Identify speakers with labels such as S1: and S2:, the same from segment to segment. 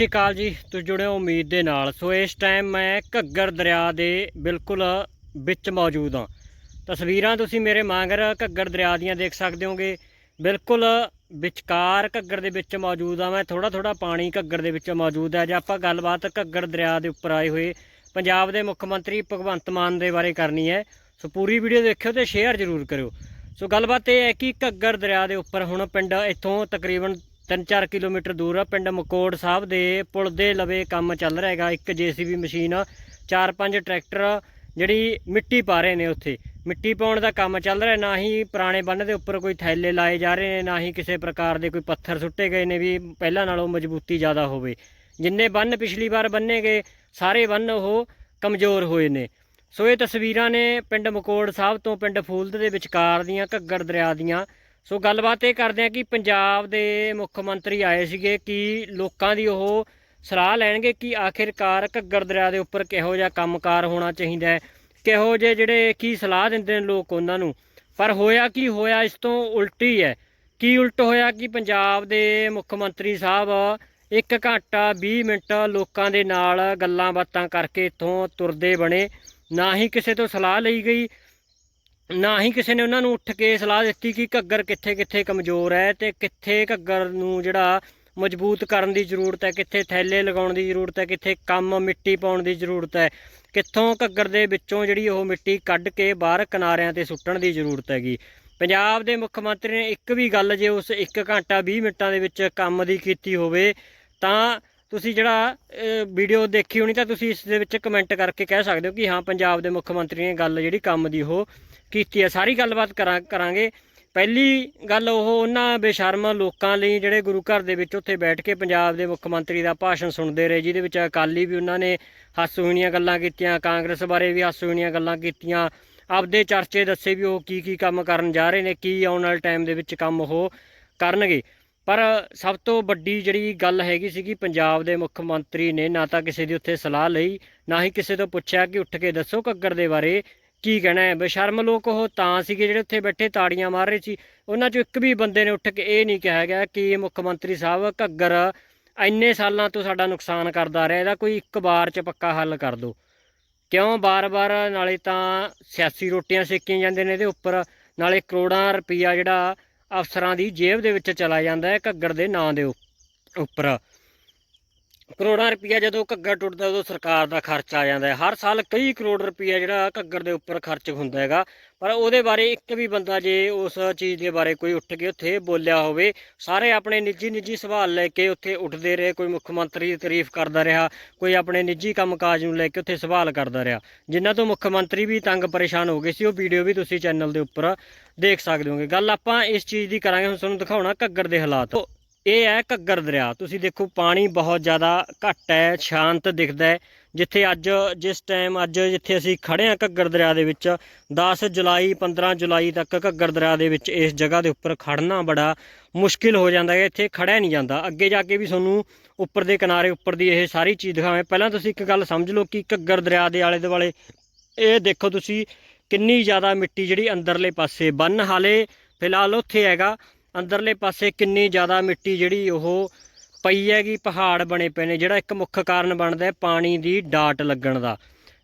S1: ਸ਼੍ਰੀ ਅਕਾਲ ਜੀ, ਤੁਸੀਂ ਜੁੜੇ ਹੋ ਉਮੀਦ ਦੇ ਨਾਲ। ਸੋ ਇਸ ਟਾਈਮ ਮੈਂ ਘੱਗਰ ਦਰਿਆ ਦੇ ਬਿਲਕੁਲ ਵਿੱਚ ਮੌਜੂਦ ਹਾਂ। ਤਸਵੀਰਾਂ ਤੁਸੀਂ ਮੇਰੇ ਮਾਂਗਰ ਘੱਗਰ ਦਰਿਆ ਦੀਆਂ ਦੇਖ ਸਕਦੇ ਹੋਗੇ। ਬਿਲਕੁਲ ਵਿਚਕਾਰ ਘੱਗਰ ਦੇ ਵਿੱਚ ਮੌਜੂਦ ਹਾਂ ਮੈਂ। ਥੋੜਾ ਥੋੜਾ ਪਾਣੀ ਘੱਗਰ ਦੇ ਵਿੱਚ ਮੌਜੂਦ ਹੈ। ਜੇ ਆਪਾਂ ਗੱਲਬਾਤ ਘੱਗਰ ਦਰਿਆ ਦੇ ਉੱਪਰ ਆਏ ਹੋਏ, ਪੰਜਾਬ ਦੇ ਮੁੱਖ ਮੰਤਰੀ ਭਗਵੰਤ ਮਾਨ ਦੇ ਬਾਰੇ ਕਰਨੀ ਹੈ। ਸੋ ਪੂਰੀ ਵੀਡੀਓ ਦੇਖਿਓ ਤੇ ਸ਼ੇਅਰ ਜ਼ਰੂਰ ਕਰਿਓ। ਸੋ ਗੱਲਬਾਤ ਇਹ ਹੈ ਕਿ ਘੱਗਰ ਦਰਿਆ ਦੇ ਉੱਪਰ ਹੁਣ ਪਿੰਡ ਇੱਥੋਂ ਤਕਰੀਬਨ 3-4 ਕਿਲੋਮੀਟਰ ਦੂਰ ਆ, ਪਿੰਡ ਮਕੋੜ ਸਾਹਿਬ ਦੇ ਪੁਲ ਦੇ ਲਵੇ ਕੰਮ ਚੱਲ ਰਿਹਾ ਹੈਗਾ। ਇੱਕ ਜੀਸੀਬੀ ਮਸ਼ੀਨ 4-5 ਟਰੈਕਟਰ ਜਿਹੜੀ ਮਿੱਟੀ ਪਾ ਰਹੇ ਨੇ ਉੱਥੇ। ਮਿੱਟੀ ਪਾਉਣ ਦਾ ਕੰਮ ਚੱਲ ਰਿਹਾ, ਨਾ ਹੀ ਪੁਰਾਣੇ ਬੰਨ ਦੇ ਉੱਪਰ ਕੋਈ ਥੈਲੇ ਲਾਏ ਜਾ ਰਹੇ ਨੇ, ਨਾ ਹੀ ਕਿਸੇ ਪ੍ਰਕਾਰ ਦੇ ਕੋਈ ਪੱਥਰ ਸੁੱਟੇ ਗਏ ਨੇ ਵੀ ਪਹਿਲਾਂ ਨਾਲੋਂ ਮਜ਼ਬੂਤੀ ਜ਼ਿਆਦਾ ਹੋਵੇ। ਜਿੰਨੇ ਬੰਨ ਪਿਛਲੀ ਵਾਰ ਬੰਨੇ ਗਏ ਸਾਰੇ ਬੰਨ ਉਹ ਕਮਜ਼ੋਰ ਹੋਏ ਨੇ। ਸੋ ਇਹ ਤਸਵੀਰਾਂ ਨੇ ਪਿੰਡ ਮਕੋੜ ਸਾਹਿਬ ਤੋਂ ਪਿੰਡ ਫੂਲਦ ਦੇ ਵਿਚਕਾਰ ਦੀਆਂ, ਘੱਗਰ ਦਰਿਆ ਦੀਆਂ। ਸੋ ਗੱਲਬਾਤ ਇਹ ਕਰਦੇ ਆ ਕਿ ਪੰਜਾਬ ਦੇ ਮੁੱਖ ਮੰਤਰੀ ਆਏ ਸੀਗੇ ਕਿ ਲੋਕਾਂ ਦੀ ਉਹ ਸਲਾਹ ਲੈਣਗੇ ਕਿ ਆਖਿਰਕਾਰ ਘੱਗਰ ਦਰਿਆ ਦੇ ਉੱਪਰ ਕਿਹੋ ਜਿਹਾ ਕੰਮਕਾਰ ਹੋਣਾ ਚਾਹੀਦਾ ਹੈ, ਕਿਹੋ ਜਿਹੇ ਜਿਹੜੇ ਕੀ ਸਲਾਹ ਦਿੰਦੇ ਨੇ ਲੋਕ ਉਹਨਾਂ ਨੂੰ। ਪਰ ਹੋਇਆ ਕੀ ਹੋਇਆ, ਇਸ ਤੋਂ ਉਲਟੀ ਹੈ। ਕੀ ਉਲਟ ਹੋਇਆ ਕਿ ਪੰਜਾਬ ਦੇ ਮੁੱਖ ਮੰਤਰੀ ਸਾਹਿਬ ਇੱਕ ਘੰਟਾ 20 ਮਿੰਟ ਲੋਕਾਂ ਦੇ ਨਾਲ ਗੱਲਾਂ ਬਾਤਾਂ ਕਰਕੇ ਇੱਥੋਂ ਤੁਰਦੇ ਬਣੇ, ਨਾ ਹੀ ਕਿਸੇ ਤੋਂ ਸਲਾਹ ਲਈ ਗਈ। ਨਾ ਹੀ ਕਿਸੇ ਨੇ ਉਹਨਾਂ ਨੂੰ ਉੱਠ ਕੇ ਸਲਾਹ ਦਿੱਤੀ ਕਿ ਘੱਗਰ ਕਿੱਥੇ ਕਿੱਥੇ ਕਮਜ਼ੋਰ ਹੈ ਤੇ ਕਿੱਥੇ ਘੱਗਰ ਨੂੰ ਜਿਹੜਾ ਮਜ਼ਬੂਤ ਕਰਨ ਦੀ ਜ਼ਰੂਰਤ ਹੈ, ਕਿੱਥੇ ਥੈਲੇ ਲਗਾਉਣ ਦੀ ਜ਼ਰੂਰਤ ਹੈ, ਕਿੱਥੇ ਕੰਮ ਮਿੱਟੀ ਪਾਉਣ ਦੀ ਜ਼ਰੂਰਤ ਹੈ, ਕਿੱਥੋਂ ਘੱਗਰ ਦੇ ਵਿੱਚੋਂ ਜਿਹੜੀ ਉਹ ਮਿੱਟੀ ਕੱਢ ਕੇ ਬਾਹਰ ਕਿਨਾਰਿਆਂ ਤੇ ਸੁੱਟਣ ਦੀ ਜ਼ਰੂਰਤ ਹੈਗੀ। ਪੰਜਾਬ ਦੇ ਮੁੱਖ ਮੰਤਰੀ ਨੇ ਇੱਕ ਵੀ ਗੱਲ ਜੇ ਉਸ 1 ਘੰਟਾ 20 ਮਿੰਟਾਂ ਦੇ ਵਿੱਚ ਕੰਮ ਦੀ ਕੀਤੀ ਹੋਵੇ, ਤਾਂ ਤੁਸੀਂ ਜਿਹੜਾ ਵੀਡੀਓ ਦੇਖੀ ਹੋਣੀ ਤਾਂ ਤੁਸੀਂ ਇਸ ਦੇ ਵਿੱਚ ਕਮੈਂਟ ਕਰਕੇ ਕਹਿ ਸਕਦੇ ਹੋ ਕਿ ਹਾਂ, ਪੰਜਾਬ ਦੇ ਮੁੱਖ ਮੰਤਰੀ ਨੇ ਗੱਲ ਜਿਹੜੀ ਕੰਮ ਦੀ ਉਹ ਕੀਤੀ ਹੈ। ਸਾਰੀ ਗੱਲਬਾਤ ਕਰਾਂ, ਕਰਾਂਗੇ। ਪਹਿਲੀ ਗੱਲ ਉਹ ਉਹਨਾਂ ਬੇਸ਼ਰਮ ਲੋਕਾਂ ਲਈ ਜਿਹੜੇ ਗੁਰੂ ਘਰ ਦੇ ਵਿੱਚ ਉੱਥੇ ਬੈਠ ਕੇ ਪੰਜਾਬ ਦੇ ਮੁੱਖ ਮੰਤਰੀ ਦਾ ਭਾਸ਼ਣ ਸੁਣਦੇ ਰਹੇ, ਜਿਹਦੇ ਵਿੱਚ ਅਕਾਲੀ ਵੀ ਉਹਨਾਂ ਨੇ ਹਾਸੋਹੀਣੀਆਂ ਗੱਲਾਂ ਕੀਤੀਆਂ, ਕਾਂਗਰਸ ਬਾਰੇ ਵੀ ਹਾਸੋਹੀਣੀਆਂ ਗੱਲਾਂ ਕੀਤੀਆਂ। ਆਪਦੇ ਚਰਚੇ ਦੱਸੇ ਵੀ ਉਹ ਕੀ ਕੀ ਕੰਮ ਕਰਨ ਜਾ ਰਹੇ ਨੇ, ਕੀ ਆਉਣ ਵਾਲੇ ਟਾਈਮ ਦੇ ਵਿੱਚ ਕੰਮ ਉਹ ਕਰਨਗੇ। ਪਰ ਸਭ ਤੋਂ ਵੱਡੀ ਜਿਹੜੀ ਗੱਲ ਹੈਗੀ ਸੀਗੀ, ਪੰਜਾਬ ਦੇ ਮੁੱਖ ਮੰਤਰੀ ਨੇ ਨਾ ਤਾਂ ਕਿਸੇ ਦੀ ਉੱਥੇ ਸਲਾਹ ਲਈ, ਨਾ ਹੀ ਕਿਸੇ ਤੋਂ ਪੁੱਛਿਆ ਕਿ ਉੱਠ ਕੇ ਦੱਸੋ ਘੱਗਰ ਦੇ ਬਾਰੇ, ਕੀ ਕਹਿਣਾ ਹੈ। ਬੇਸ਼ਰਮ ਲੋਕ ਉਹ ਤਾਂ ਸੀਗੇ ਜਿਹੜੇ ਉੱਥੇ ਬੈਠੇ ਤਾੜੀਆਂ ਮਾਰ ਰਹੇ ਸੀ। ਉਹਨਾਂ ਚੋਂ ਇੱਕ ਵੀ ਬੰਦੇ ਨੇ ਉੱਠ ਕੇ ਇਹ ਨਹੀਂ ਕਿਹਾ ਗਿਆ ਕਿ ਮੁੱਖ ਮੰਤਰੀ ਸਾਹਿਬ ਘੱਗਰ ਇੰਨੇ ਸਾਲਾਂ ਤੋਂ ਸਾਡਾ ਨੁਕਸਾਨ ਕਰਦਾ ਰਿਹਾ, ਇਹਦਾ ਕੋਈ ਇੱਕ ਵਾਰ 'ਚ ਪੱਕਾ ਹੱਲ ਕਰ ਦਿਓ। ਕਿਉਂ? ਬਾਰ-ਬਾਰ ਨਾਲੇ ਤਾਂ ਸਿਆਸੀ ਰੋਟੀਆਂ ਸੇਕੀਆਂ ਜਾਂਦੇ ਨੇ ਇਹਦੇ ਉੱਪਰ, ਨਾਲੇ ਕਰੋੜਾਂ ਰੁਪਈਆ ਜਿਹੜਾ ਅਫਸਰਾਂ ਦੀ ਜੇਬ ਦੇ ਵਿੱਚ ਚਲਾ ਜਾਂਦਾ ਹੈ ਘੱਗਰ ਦੇ ਨਾਂ ਦੇ ਉੱਪਰ। ਕਰੋੜਾਂ ਰੁਪਈਆ ਜਦੋਂ ਘੱਗਰ ਟੁੱਟਦਾ ਉਦੋਂ ਸਰਕਾਰ ਦਾ ਖਰਚ ਆ ਜਾਂਦਾ ਹੈ। ਹਰ ਸਾਲ ਕਈ ਕਰੋੜ ਰੁਪਈਆ ਜਿਹੜਾ ਘੱਗਰ ਦੇ ਉੱਪਰ ਖਰਚ ਹੁੰਦਾ ਹੈਗਾ। ਪਰ ਉਹਦੇ ਬਾਰੇ ਇੱਕ ਵੀ ਬੰਦਾ ਜੇ ਉਸ ਚੀਜ਼ ਦੇ ਬਾਰੇ ਕੋਈ ਉੱਠ ਕੇ ਉੱਥੇ ਬੋਲਿਆ ਹੋਵੇ, ਸਾਰੇ ਆਪਣੇ ਨਿੱਜੀ ਨਿੱਜੀ ਸਵਾਲ ਲੈ ਕੇ ਉੱਥੇ ਉੱਠਦੇ ਰਹੇ, ਕੋਈ ਮੁੱਖ ਮੰਤਰੀ ਦੀ ਤਾਰੀਫ ਕਰਦਾ ਰਿਹਾ, ਕੋਈ ਆਪਣੇ ਨਿੱਜੀ ਕੰਮਕਾਜ ਨੂੰ ਲੈ ਕੇ ਉੱਥੇ ਸਵਾਲ ਕਰਦਾ ਰਿਹਾ। ਜਿਨ੍ਹਾਂ ਤੋਂ ਮੁੱਖ ਮੰਤਰੀ ਵੀ ਤੰਗ ਪਰੇਸ਼ਾਨ ਹੋ ਗਏ ਸੀ, ਉਹ ਵੀਡੀਓ ਵੀ ਤੁਸੀਂ ਚੈਨਲ ਦੇ ਉੱਪਰ ਦੇਖ ਸਕਦੇ ਹੋਗੇ। ਗੱਲ ਆਪਾਂ ਇਸ ਚੀਜ਼ ਦੀ ਕਰਾਂਗੇ, ਹੁਣ ਤੁਹਾਨੂੰ ਦਿਖਾਉਣਾ ਘੱਗਰ ਦੇ ਹਾਲਾਤ। ਇਹ ਹੈ ਘੱਗਰ ਦਰਿਆ। ਤੁਸੀਂ ਦੇਖੋ, ਪਾਣੀ ਬਹੁਤ ਜ਼ਿਆਦਾ ਘੱਟ ਹੈ, ਸ਼ਾਂਤ ਦਿਖਦਾ ਹੈ। ਜਿੱਥੇ ਅੱਜ, ਜਿਸ ਟਾਈਮ ਅੱਜ ਜਿੱਥੇ ਅਸੀਂ ਖੜੇ ਹਾਂ ਘੱਗਰ ਦਰਿਆ ਦੇ ਵਿੱਚ 10 ਜੁਲਾਈ 15 ਜੁਲਾਈ ਤੱਕ ਘੱਗਰ ਦਰਿਆ ਦੇ ਵਿੱਚ ਇਸ ਜਗ੍ਹਾ ਦੇ ਉੱਪਰ ਖੜਨਾ ਬੜਾ ਮੁਸ਼ਕਿਲ ਹੋ ਜਾਂਦਾ ਹੈ। ਇੱਥੇ ਖੜਿਆ ਨਹੀਂ ਜਾਂਦਾ। ਅੱਗੇ ਜਾ ਕੇ ਵੀ ਤੁਹਾਨੂੰ ਉੱਪਰ ਦੇ ਕਿਨਾਰੇ, ਉੱਪਰ ਦੀ ਇਹ ਸਾਰੀ ਚੀਜ਼ ਦਿਖਾਵਾਂ ਪਹਿਲਾਂ ਤੁਸੀਂ ਇੱਕ ਗੱਲ ਸਮਝ ਲਓ ਕਿ ਘੱਗਰ ਦਰਿਆ ਦੇ ਆਲੇ ਦੁਆਲੇ ਇਹ ਦੇਖੋ ਤੁਸੀਂ ਕਿੰਨੀ ਜ਼ਿਆਦਾ ਮਿੱਟੀ ਜਿਹੜੀ ਅੰਦਰਲੇ ਪਾਸੇ ਬੰਨ ਹਾਲੇ ਫਿਲਹਾਲ ਉੱਥੇ ਹੈਗਾ। ਅੰਦਰਲੇ ਪਾਸੇ ਕਿੰਨੀ ਜ਼ਿਆਦਾ ਮਿੱਟੀ ਜਿਹੜੀ ਉਹ ਪਈ ਹੈਗੀ, ਪਹਾੜ ਬਣੇ ਪਏ ਨੇ, ਜਿਹੜਾ ਇੱਕ ਮੁੱਖ ਕਾਰਨ ਬਣਦਾ ਹੈ ਪਾਣੀ ਦੀ ਡਾਟ ਲੱਗਣ ਦਾ।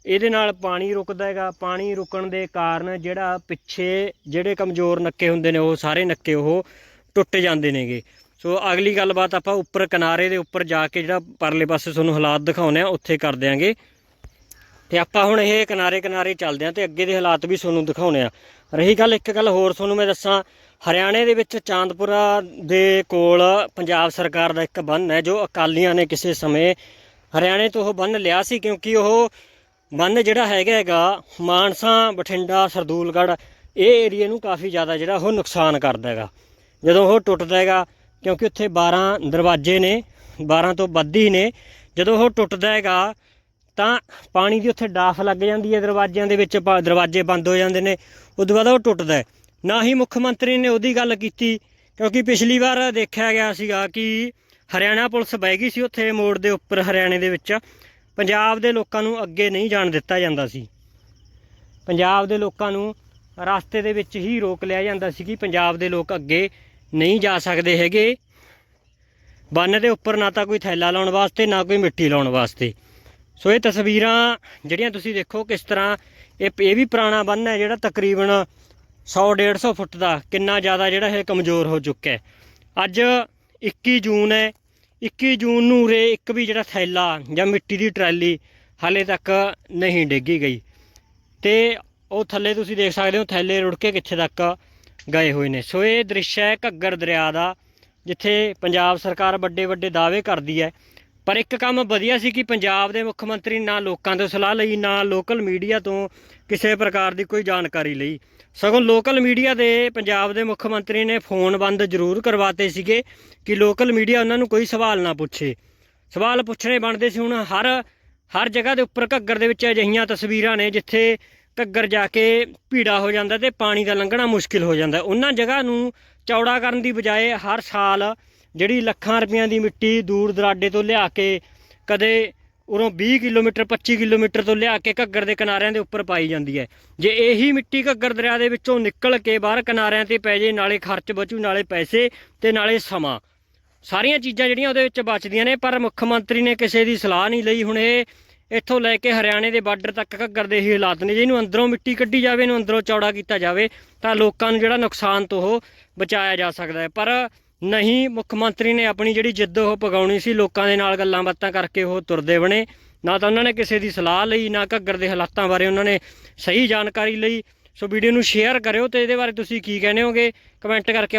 S1: ਇਹਦੇ ਨਾਲ ਪਾਣੀ ਰੁਕਦਾ ਹੈਗਾ। ਪਾਣੀ ਰੁਕਣ ਦੇ ਕਾਰਨ ਜਿਹੜਾ ਪਿੱਛੇ ਜਿਹੜੇ ਕਮਜ਼ੋਰ ਨੱਕੇ ਹੁੰਦੇ ਨੇ, ਉਹ ਸਾਰੇ ਨੱਕੇ ਉਹ ਟੁੱਟ ਜਾਂਦੇ ਨੇਗੇ। ਸੋ ਅਗਲੀ ਗੱਲਬਾਤ ਆਪਾਂ ਉੱਪਰ ਕਿਨਾਰੇ ਦੇ ਉੱਪਰ ਜਾ ਕੇ ਜਿਹੜਾ ਪਰਲੇ ਪਾਸੇ ਤੁਹਾਨੂੰ ਹਾਲਾਤ ਦਿਖਾਉਣੇ ਆ ਉੱਥੇ ਕਰ ਦਿਆਂਗੇ। ਤੇ ਆਪਾਂ ਹੁਣ ਇਹ ਕਿਨਾਰੇ ਕਿਨਾਰੇ ਚੱਲਦੇ ਆਂ ਤੇ ਅੱਗੇ ਦੇ ਹਾਲਾਤ ਵੀ ਤੁਹਾਨੂੰ ਦਿਖਾਉਣੇ ਆ। ਰਹੀ ਗੱਲ ਇੱਕ ਗੱਲ ਹੋਰ ਤੁਹਾਨੂੰ ਮੈਂ ਦੱਸਾਂ, ਹਰਿਆਣੇ ਦੇ ਵਿੱਚ ਚਾਂਦਪੁਰਾ ਦੇ ਕੋਲ ਪੰਜਾਬ ਸਰਕਾਰ ਦਾ ਇੱਕ ਬੰਨ ਹੈ ਜੋ ਅਕਾਲੀਆਂ ਨੇ ਕਿਸੇ ਸਮੇਂ ਹਰਿਆਣੇ ਤੋਂ ਉਹ ਬੰਨ ਲਿਆ ਸੀ ਕਿਉਂਕਿ ਉਹ ਬੰਨ ਜਿਹੜਾ ਹੈਗਾ ਹੈਗਾ ਮਾਨਸਾ, ਬਠਿੰਡਾ, ਸਰਦੂਲਗੜ੍ਹ ਇਹ ਏਰੀਆ ਨੂੰ ਕਾਫੀ ਜ਼ਿਆਦਾ ਜਿਹੜਾ ਉਹ ਨੁਕਸਾਨ ਕਰਦਾ ਹੈਗਾ। ਜਦੋਂ ਉਹ ਟੁੱਟਦਾ ਹੈਗਾ, ਕਿਉਂਕਿ ਉੱਥੇ 12 ਦਰਵਾਜ਼ੇ ਨੇ 12 ਤੋਂ ਵੱਧ ਹੀ ਨੇ, ਜਦੋਂ ਉਹ ਟੁੱਟਦਾ ਹੈਗਾ ਤਾਂ ਪਾਣੀ ਦੀ ਉੱਥੇ ਡਾਫ ਲੱਗ ਜਾਂਦੀ ਹੈ ਦਰਵਾਜ਼ਿਆਂ ਦੇ ਵਿੱਚ, ਪਾ- ਦਰਵਾਜ਼ੇ ਬੰਦ ਹੋ ਜਾਂਦੇ ਨੇ ਉਦੋਂ ਬਾਅਦ ਉਹ ਟੁੱਟਦਾ ਨਾ ਹੀ ਮੁੱਖ ਮੰਤਰੀ ਨੇ ਉਹਦੀ ਗੱਲ ਕੀਤੀ, ਕਿਉਂਕਿ ਪਿਛਲੀ ਵਾਰ ਦੇਖਿਆ ਗਿਆ ਸੀਗਾ ਕਿ ਹਰਿਆਣਾ ਪੁਲਿਸ ਬਹਿ ਗਈ ਸੀ ਉੱਥੇ ਮੋੜ ਦੇ ਉੱਪਰ ਹਰਿਆਣੇ ਦੇ ਵਿੱਚ। ਪੰਜਾਬ ਦੇ ਲੋਕਾਂ ਨੂੰ ਅੱਗੇ ਨਹੀਂ ਜਾਣ ਦਿੱਤਾ ਜਾਂਦਾ ਸੀ। ਪੰਜਾਬ ਦੇ ਲੋਕਾਂ ਨੂੰ ਰਸਤੇ ਦੇ ਵਿੱਚ ਹੀ ਰੋਕ ਲਿਆ ਜਾਂਦਾ ਸੀ ਕਿ ਪੰਜਾਬ ਦੇ ਲੋਕ ਅੱਗੇ ਨਹੀਂ ਜਾ ਸਕਦੇ ਹੈਗੇ। ਬੰਨ ਦੇ ਉੱਪਰ ਨਾ ਤਾਂ ਕੋਈ ਥੈਲਾ ਲਾਉਣ ਵਾਸਤੇ, ਨਾ ਕੋਈ ਮਿੱਟੀ ਲਾਉਣ ਵਾਸਤੇ। ਸੋ ਇਹ ਤਸਵੀਰਾਂ ਜਿਹੜੀਆਂ ਤੁਸੀਂ ਦੇਖੋ ਕਿਸ ਤਰ੍ਹਾਂ ਇਹ ਇਹ ਵੀ ਪੁਰਾਣਾ ਬੰਨ ਹੈ ਜਿਹੜਾ ਤਕਰੀਬਨ 100 150 ਫੁੱਟ ਦਾ ਕਿੰਨਾ ਜ਼ਿਆਦਾ ਜਿਹੜਾ ਇਹ ਕਮਜ਼ੋਰ ਹੋ ਚੁੱਕਾ ਹੈ। ਅੱਜ 21 ਜੂਨ ਹੈ। 21 ਜੂਨ ਨੂੰ ਉਰੇ ਇੱਕ ਵੀ ਜਿਹੜਾ ਥੈਲਾ ਜਾਂ ਮਿੱਟੀ ਦੀ ਟਰਾਲੀ ਹਾਲੇ ਤੱਕ ਨਹੀਂ ਡਿੱਗੀ ਗਈ। ਤੇ ਉਹ ਥੱਲੇ ਤੁਸੀਂ ਦੇਖ ਸਕਦੇ ਹੋ ਥੈਲੇ ਰੁੜ ਕੇ ਕਿੱਥੇ ਤੱਕ ਗਏ ਹੋਏ ਨੇ। ਸੋ ਇਹ ਦ੍ਰਿਸ਼ ਹੈ ਘੱਗਰ ਦਰਿਆ ਦਾ, ਜਿੱਥੇ ਪੰਜਾਬ ਸਰਕਾਰ ਵੱਡੇ ਵੱਡੇ ਦਾਅਵੇ ਕਰਦੀ ਹੈ ਪਰ ਇੱਕ ਕੰਮ ਵਧੀਆ ਸੀ ਕਿ ਪੰਜਾਬ ਦੇ ਮੁੱਖ ਮੰਤਰੀ ਨਾ ਲੋਕਾਂ ਤੋਂ ਸਲਾਹ ਲਈ, ਨਾ ਲੋਕਲ ਮੀਡੀਆ ਤੋਂ ਕਿਸੇ ਪ੍ਰਕਾਰ ਦੀ ਕੋਈ ਜਾਣਕਾਰੀ ਲਈ। ਸਗੋਂ ਲੋਕਲ ਮੀਡੀਆ ਦੇ ਪੰਜਾਬ ਦੇ ਮੁੱਖ ਮੰਤਰੀ ਨੇ ਫੋਨ ਬੰਦ ਜ਼ਰੂਰ ਕਰਵਾਤੇ ਸੀਗੇ ਕਿ ਲੋਕਲ ਮੀਡੀਆ ਉਹਨਾਂ ਨੂੰ ਕੋਈ ਸਵਾਲ ਨਾ ਪੁੱਛੇ। ਸਵਾਲ ਪੁੱਛਣੇ ਬਣਦੇ ਸੀ ਹੁਣ ਹਰ ਹਰ ਜਗ੍ਹਾ ਦੇ ਉੱਪਰ ਘੱਗਰ ਦੇ ਵਿੱਚ ਅਜਿਹੀਆਂ ਤਸਵੀਰਾਂ ਨੇ ਜਿੱਥੇ ਘੱਗਰ ਜਾ ਕੇ ਭੀੜਾ ਹੋ ਜਾਂਦਾ ਤੇ ਪਾਣੀ ਦਾ ਲੰਘਣਾ ਮੁਸ਼ਕਿਲ ਹੋ ਜਾਂਦਾ। ਉਹਨਾਂ ਜਗ੍ਹਾ ਨੂੰ ਚੌੜਾ ਕਰਨ ਦੀ ਬਜਾਏ ਹਰ ਸਾਲ ਜਿਹੜੀ ਲੱਖਾਂ ਰੁਪਈਆਂ ਦੀ ਮਿੱਟੀ ਦੂਰ ਦਰਾਡੇ ਤੋਂ ਲਿਆ ਕੇ ਕਦੇ ਉਰੋਂ 20 ਕਿਲੋਮੀਟਰ 25 ਕਿਲੋਮੀਟਰ ਤੋਂ ਲਿਆ ਕੇ ਘੱਗਰ ਦੇ ਕਿਨਾਰਿਆਂ ਦੇ ਉੱਪਰ ਪਾਈ ਜਾਂਦੀ ਹੈ। ਜੇ ਇਹੀ ਮਿੱਟੀ ਘੱਗਰ ਦਰਿਆ ਦੇ ਵਿੱਚੋਂ ਨਿਕਲ ਕੇ ਬਾਹਰ ਕਿਨਾਰਿਆਂ ਤੇ ਪੈ ਜੇ, ਨਾਲੇ ਖਰਚ ਬਚੂ, ਨਾਲੇ ਪੈਸੇ ਤੇ ਨਾਲੇ ਸਮਾਂ। ਸਾਰੀਆਂ ਚੀਜ਼ਾਂ ਜਿਹੜੀਆਂ ਉਹਦੇ ਵਿੱਚ ਬਚਦੀਆਂ ਨੇ, ਪਰ ਮੁੱਖ ਮੰਤਰੀ ਨੇ ਕਿਸੇ ਦੀ ਸਲਾਹ ਨਹੀਂ ਲਈ। ਹੁਣ ਇਹ ਇੱਥੋਂ ਲੈ ਕੇ ਹਰਿਆਣੇ ਦੇ ਬਾਰਡਰ ਤੱਕ ਘੱਗਰ ਦੇ ਹੀ ਹਾਲਾਤ ਨੇ। ਜੇ ਇਹਨੂੰ ਅੰਦਰੋਂ ਮਿੱਟੀ ਕੱਢੀ ਜਾਵੇ, ਇਹਨੂੰ ਅੰਦਰੋਂ ਚੌੜਾ ਕੀਤਾ ਜਾਵੇ, ਤਾਂ ਲੋਕਾਂ ਨੂੰ ਜਿਹੜਾ ਨੁਕਸਾਨ ਤੋਂ ਉਹ ਬਚਾਇਆ ਜਾ ਸਕਦਾ ਹੈ। ਪਰ ਨਹੀਂ, ਮੁੱਖ ਮੰਤਰੀ ਨੇ ਆਪਣੀ ਜਿਹੜੀ ਜਿੱਦ ਉਹ ਪਗਾਉਣੀ ਸੀ, ਲੋਕਾਂ ਦੇ ਨਾਲ ਗੱਲਾਂ ਬਾਤਾਂ ਕਰਕੇ ਉਹ ਤੁਰਦੇ ਬਣੇ। ਨਾ ਤਾਂ ਉਹਨਾਂ ਨੇ ਕਿਸੇ ਦੀ ਸਲਾਹ ਲਈ, ਨਾ ਘੱਗਰ ਦੇ ਹਾਲਾਤਾਂ ਬਾਰੇ ਉਹਨਾਂ ਨੇ ਸਹੀ ਜਾਣਕਾਰੀ ਲਈ। ਸੋ ਵੀਡੀਓ ਨੂੰ ਸ਼ੇਅਰ ਕਰਿਓ ਤੇ ਇਹਦੇ ਬਾਰੇ ਤੁਸੀਂ ਕੀ ਕਹਿੰਦੇ ਹੋਗੇ? ਕਮੈਂਟ ਕਰਕੇ